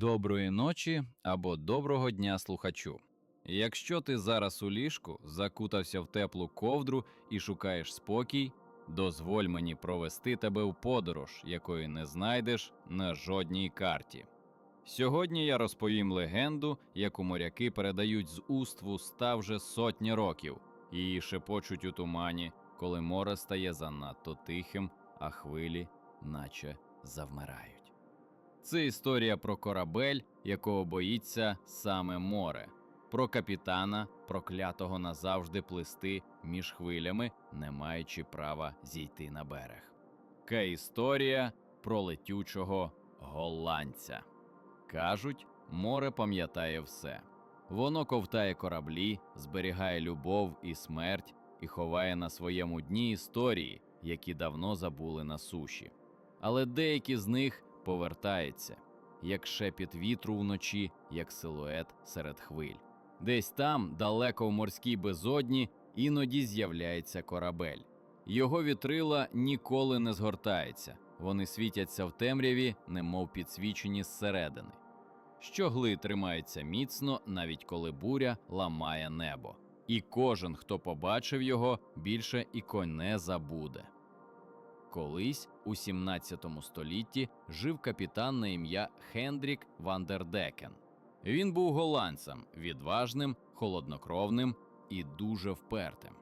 Доброї ночі або доброго дня слухачу. Якщо ти зараз у ліжку закутався в теплу ковдру і шукаєш спокій, дозволь мені провести тебе в подорож, якої не знайдеш на жодній карті. Сьогодні я розповім легенду, яку моряки передають з уст в уста вже сотні років, її шепочуть у тумані, коли море стає занадто тихим, а хвилі наче завмирають. Це історія про корабель, якого боїться саме море, про капітана, проклятого назавжди плисти між хвилями, не маючи права зійти на берег. Ка історія про летючого голландця. Кажуть, море пам'ятає все. Воно ковтає кораблі, зберігає любов і смерть і ховає на своєму дні історії, які давно забули на суші. Але деякі з них повертаються, як шепіт вітру вночі, як силует серед хвиль. Десь там, далеко в морській безодні, іноді з'являється корабель. Його вітрила ніколи не згортаються, вони світяться в темряві, немов підсвічені зсередини. Щогли тримаються міцно, навіть коли буря ламає небо. І кожен, хто побачив його, більше і не забуде. Колись у 17 столітті жив капітан на ім'я Хендрік Вандердекен. Він був голландцем, відважним, холоднокровним і дуже впертим.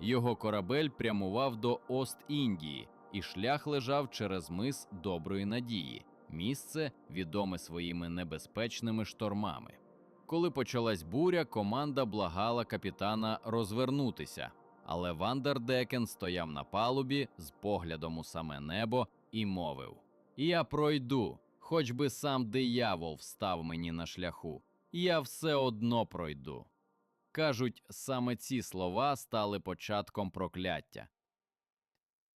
Його корабель прямував до Ост-Індії, і шлях лежав через мис Доброї Надії, місце відоме своїми небезпечними штормами. Коли почалась буря, команда благала капітана розвернутися, але Вандердекен стояв на палубі з поглядом у саме небо і мовив: Я пройду, хоч би сам диявол встав мені на шляху, я все одно пройду. Кажуть, саме ці слова стали початком прокляття.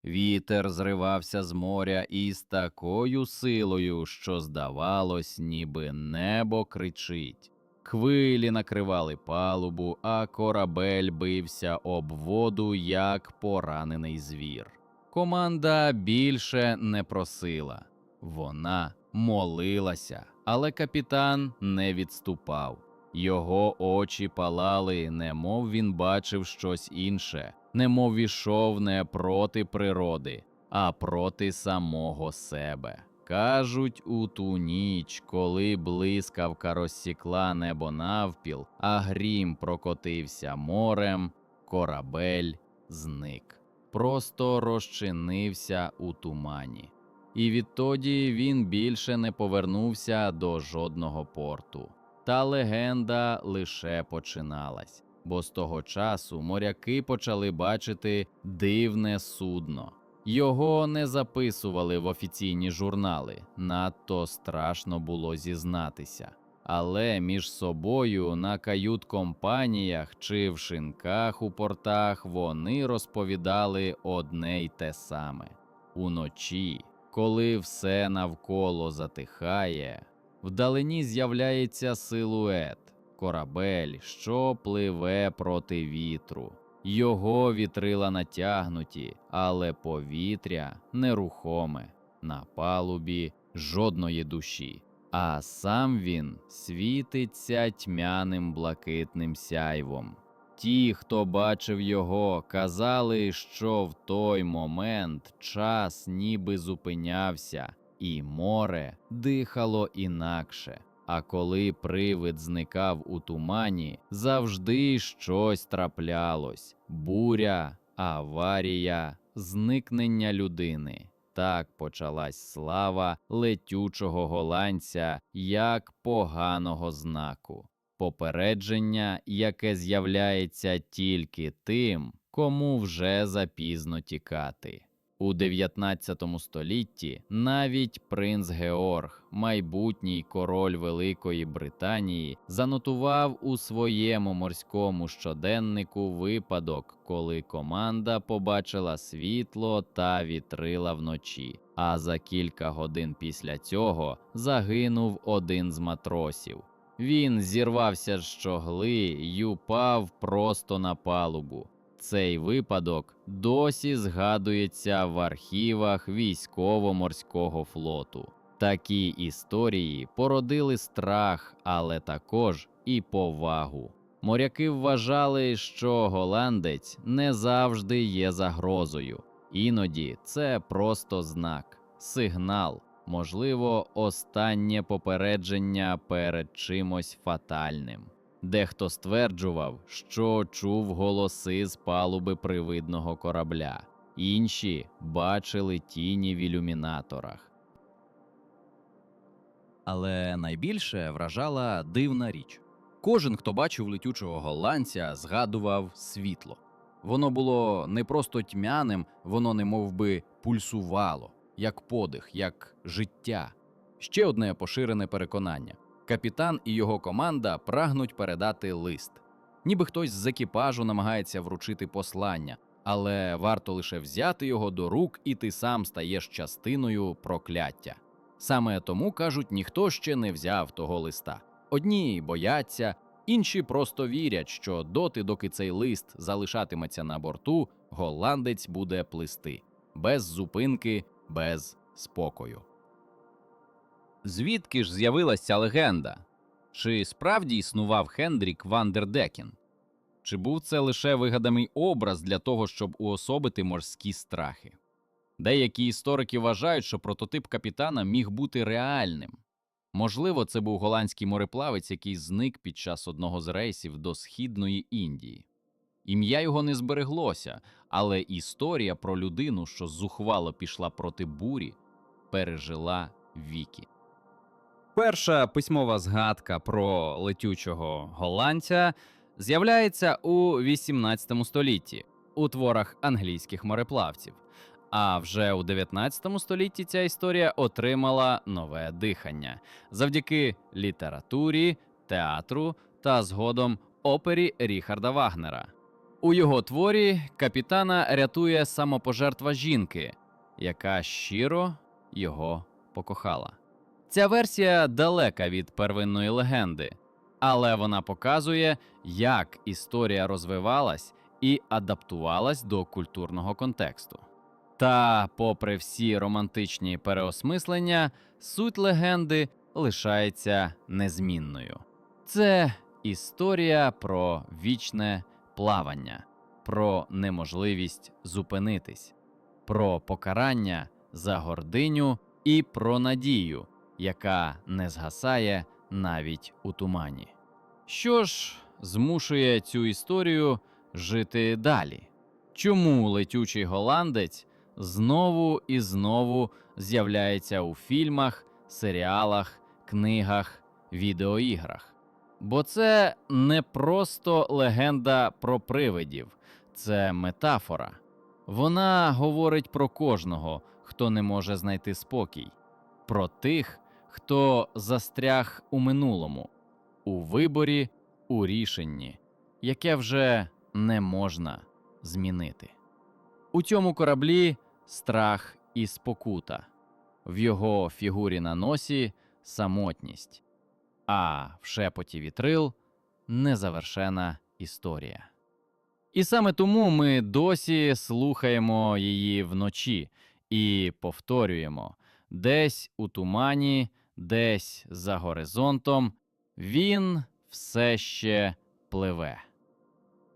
Вітер зривався з моря із такою силою, що здавалось, ніби небо кричить. Хвилі накривали палубу, а корабель бився об воду, як поранений звір. Команда більше не просила, вона молилася, але капітан не відступав. Його очі палали, немов він бачив щось інше, немов ішов не проти природи, а проти самого себе. Кажуть, у ту ніч, коли блискавка розсікла небо навпіл, а грім прокотився морем, корабель зник, просто розчинився у тумані. І відтоді він більше не повернувся до жодного порту. Та легенда лише починалась, бо з того часу моряки почали бачити дивне судно. Його не записували в офіційні журнали, надто страшно було зізнатися. Але між собою на кают-компаніях чи в шинках у портах вони розповідали одне й те саме. Уночі, коли все навколо затихає, вдалині з'являється силует, корабель, що пливе проти вітру. Його вітрила натягнуті, але повітря нерухоме, на палубі жодної душі, а сам він світиться тьмяним блакитним сяйвом. Ті, хто бачив його, казали, що в той момент час ніби зупинявся, і море дихало інакше. А коли привид зникав у тумані, завжди щось траплялось: буря, аварія, зникнення людини. Так почалась слава летючого голландця як поганого знаку, попередження, яке з'являється тільки тим, кому вже запізно тікати. У 19 столітті навіть принц Георг, майбутній король Великої Британії, занотував у своєму морському щоденнику випадок, коли команда побачила світло та вітрила вночі. А за кілька годин після цього загинув один з матросів. Він зірвався з щогли й упав просто на палубу. Цей випадок досі згадується в архівах військово-морського флоту. Такі історії породили страх, але також і повагу. Моряки вважали, що голландець не завжди є загрозою. Іноді це просто знак, сигнал, можливо, останнє попередження перед чимось фатальним. Дехто стверджував, що чув голоси з палуби привидного корабля, інші бачили тіні в ілюмінаторах. Але найбільше вражала дивна річ. Кожен, хто бачив летючого голландця, згадував світло. Воно було не просто тьмяним, воно немов би пульсувало, як подих, як життя. Ще одне поширене переконання: капітан і його команда прагнуть передати лист. Ніби хтось з екіпажу намагається вручити послання, але варто лише взяти його до рук, і ти сам стаєш частиною прокляття. Саме тому кажуть, ніхто ще не взяв того листа. Одні бояться, інші просто вірять, що доти, доки цей лист залишатиметься на борту, голландець буде плисти без зупинки, без спокою. Звідки ж з'явилася легенда? Чи справді існував Хендрік Вандердекін? Чи був це лише вигаданий образ для того, щоб уособити морські страхи? Деякі історики вважають, що прототип капітана міг бути реальним. Можливо, це був голландський мореплавець, який зник під час одного з рейсів до Східної Індії. Ім'я його не збереглося, але історія про людину, що зухвало пішла проти бурі, пережила віки. Перша письмова згадка про летючого голландця з'являється у 18 столітті у творах англійських мореплавців. А вже у 19 столітті ця історія отримала нове дихання завдяки літературі, театру та згодом опері Ріхарда Вагнера. У його творі капітана рятує самопожертва жінки, яка щиро його покохала. Ця версія далека від первинної легенди, але вона показує, як історія розвивалась і адаптувалась до культурного контексту. Та, попри всі романтичні переосмислення, суть легенди лишається незмінною. Це історія про вічне плавання, про неможливість зупинитись, про покарання за гординю і про надію, яка не згасає навіть у тумані. Що ж змушує цю історію жити далі? Чому летючий голландець знову і знову з'являється у фільмах, серіалах, книгах, відеоіграх? Бо це не просто легенда про привидів, це метафора. Вона говорить про кожного, хто не може знайти спокій, про тих, хто застряг у минулому, у виборі, у рішенні, яке вже не можна змінити. У цьому кораблі страх і спокута, в його фігурі на носі самотність, а в шепоті вітрил незавершена історія. І саме тому ми досі слухаємо її вночі і повторюємо десь у тумані, десь за горизонтом, він все ще пливе.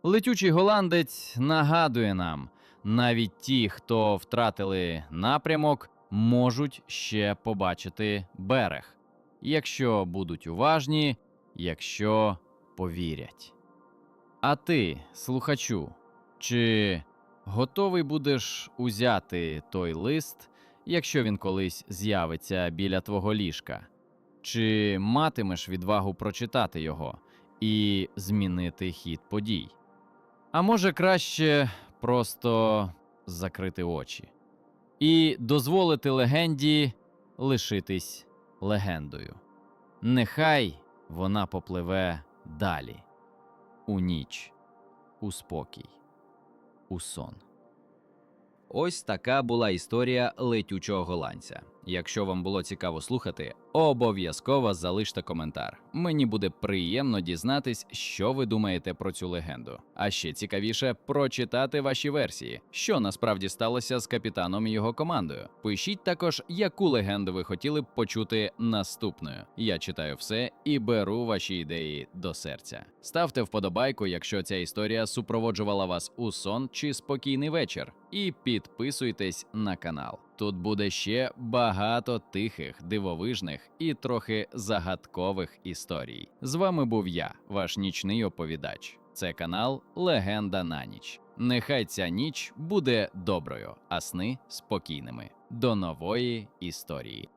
Летючий голландець нагадує нам, навіть ті, хто втратили напрямок, можуть ще побачити берег, якщо будуть уважні, якщо повірять. А ти, слухачу, чи готовий будеш узяти той лист, якщо він колись з'явиться біля твого ліжка? Чи матимеш відвагу прочитати його і змінити хід подій? А може краще просто закрити очі і дозволити легенді лишитись легендою. Нехай вона попливе далі, у ніч, у спокій, у сон. Ось така була історія летючого голландця. Якщо вам було цікаво слухати, обов'язково залиште коментар. Мені буде приємно дізнатись, що ви думаєте про цю легенду. А ще цікавіше прочитати ваші версії, що насправді сталося з капітаном і його командою. Пишіть також, яку легенду ви хотіли б почути наступною. Я читаю все і беру ваші ідеї до серця. Ставте вподобайку, якщо ця історія супроводжувала вас у сон чи спокійний вечір. І підписуйтесь на канал. Тут буде ще багато тихих, дивовижних і трохи загадкових історій. З вами був я, ваш нічний оповідач. Це канал Легенда на ніч. Нехай ця ніч буде доброю, а сни спокійними. До нової історії.